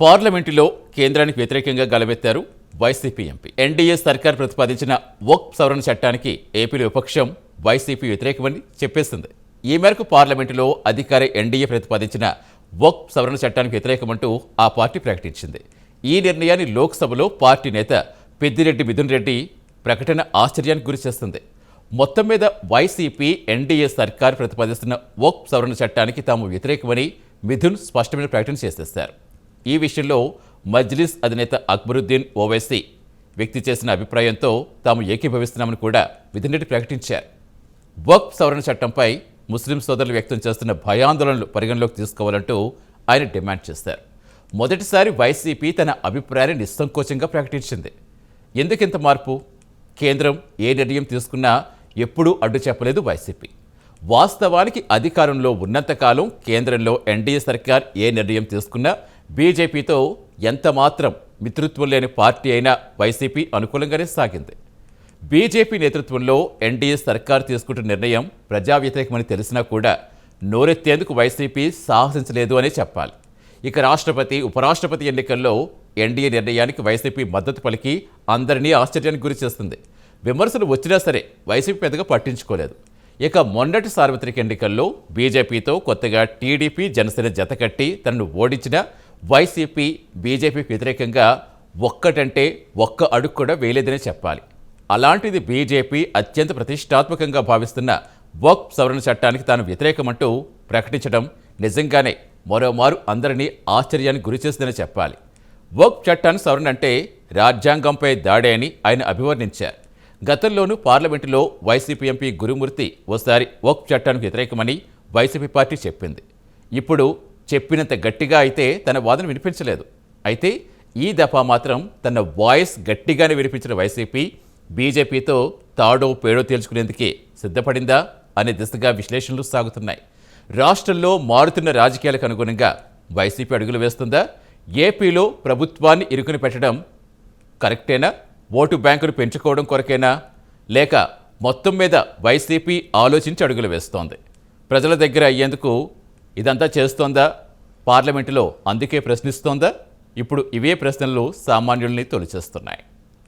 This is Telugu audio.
పార్లమెంటులో కేంద్రానికి వ్యతిరేకంగా గలమెత్తారు వైసీపీ ఎంపీ. ఎన్డీఏ సర్కార్ ప్రతిపాదించిన వక్ సవరణ చట్టానికి ఏపీలో విపక్షం వైసీపీ వ్యతిరేకమని చెప్పేసింది. ఈ మేరకు పార్లమెంటులో అధికార ఎన్డీఏ ప్రతిపాదించిన వక్ సవరణ చట్టానికి వ్యతిరేకమంటూ ఆ పార్టీ ప్రకటించింది. ఈ నిర్ణయాన్ని లోక్సభలో పార్టీ నేత పెద్దిరెడ్డి మిథున్ రెడ్డి ప్రకటన ఆశ్చర్యానికి గురిచేస్తుంది మొత్తం మీద వైసీపీ ఎన్డీఏ సర్కార్ ప్రతిపాదిస్తున్న వక్ సవరణ చట్టానికి తాము వ్యతిరేకమని మిథున్ స్పష్టమైన ప్రకటన చేసేస్తారు ఈ విషయంలో మజ్లిస్ అధినేత అక్బరుద్దీన్ ఓవైసీ వ్యక్తి చేసిన అభిప్రాయంతో తాము ఏకీభవిస్తున్నామని కూడా మిథున్ ప్రకటించారు. వక్ఫ్ సవరణ చట్టంపై ముస్లిం సోదరులు వ్యక్తం చేస్తున్న భయాందోళనలు పరిగణలోకి తీసుకోవాలంటూ ఆయన డిమాండ్ చేశారు. మొదటిసారి వైసీపీ తన అభిప్రాయాన్ని నిస్సంకోచంగా ప్రకటించింది. ఎందుకింత మార్పు? కేంద్రం ఏ నిర్ణయం తీసుకున్నా ఎప్పుడూ అడ్డు చెప్పలేదు వైసీపీ. వాస్తవానికి అధికారంలో ఉన్నంతకాలం కేంద్రంలో ఎన్డీఏ సర్కార్ ఏ నిర్ణయం తీసుకున్నా బీజేపీతో ఎంతమాత్రం మిత్రత్వం లేని పార్టీ అయినా వైసీపీ అనుకూలంగానే సాగింది. బీజేపీ నేతృత్వంలో ఎన్డీఏ సర్కార్ తీసుకుంటున్న నిర్ణయం ప్రజా వ్యతిరేకమని తెలిసినా కూడా నోరెత్తేందుకు వైసీపీ సాహసించలేదు అనే చెప్పాలి. ఇక రాష్ట్రపతి ఉపరాష్ట్రపతి ఎన్నికల్లో ఎన్డీఏ నిర్ణయానికి వైసీపీ మద్దతు పలికి అందరినీ ఆశ్చర్యానికి గురి చేస్తుంది. విమర్శలు వచ్చినా సరే వైసీపీ పెద్దగా పట్టించుకోలేదు. ఇక మొన్నటి సార్వత్రిక ఎన్నికల్లో బీజేపీతో కొత్తగా టీడీపీ జనసేన జతకట్టి తనను ఓడించిన వైసీపీ బీజేపీకి వ్యతిరేకంగా ఒక్కటంటే ఒక్క అడుగు కూడా వేయలేదనే చెప్పాలి. అలాంటిది బీజేపీ అత్యంత ప్రతిష్టాత్మకంగా భావిస్తున్న వక్ సవరణ చట్టానికి తాను వ్యతిరేకమంటూ ప్రకటించడం నిజంగానే మరోమారు అందరినీ ఆశ్చర్యానికి గురిచేసిందని చెప్పాలి. వక్ చట్టాన్ని సవరణ అంటే రాజ్యాంగంపై దాడే అని ఆయన అభివర్ణించారు. గతంలోనూ పార్లమెంటులో వైసీపీ ఎంపీ గురుమూర్తి ఓసారి వక్ చట్టానికి వ్యతిరేకమని వైసీపీ పార్టీ చెప్పింది. ఇప్పుడు చెప్పినంత గట్టిగా అయితే తన వాదన వినిపించలేదు. అయితే ఈ దఫా మాత్రం తన వాయిస్ గట్టిగానే వినిపించిన వైసీపీ బీజేపీతో తాడో పేడో తేల్చుకునేందుకే సిద్ధపడిందా అనే దిశగా విశ్లేషణలు సాగుతున్నాయి. రాష్ట్రంలో మారుతున్న రాజకీయాలకు అనుగుణంగా వైసీపీ అడుగులు వేస్తుందా? ఏపీలో ప్రభుత్వాన్ని ఇరుకుని పెట్టడం కరెక్టేనా? ఓటు బ్యాంకును పెంచుకోవడం కొరకేనా? లేక మొత్తం మీద వైసీపీ ఆలోచించి అడుగులు వేస్తోంది. ప్రజల దగ్గర అయ్యేందుకు ఇదంతా చేస్తోందా? పార్లమెంటులో అందుకే ప్రశ్నిస్తోందా? ఇప్పుడు ఇవే ప్రశ్నలు సామాన్యుల్ని తొలిచేస్తున్నాయి.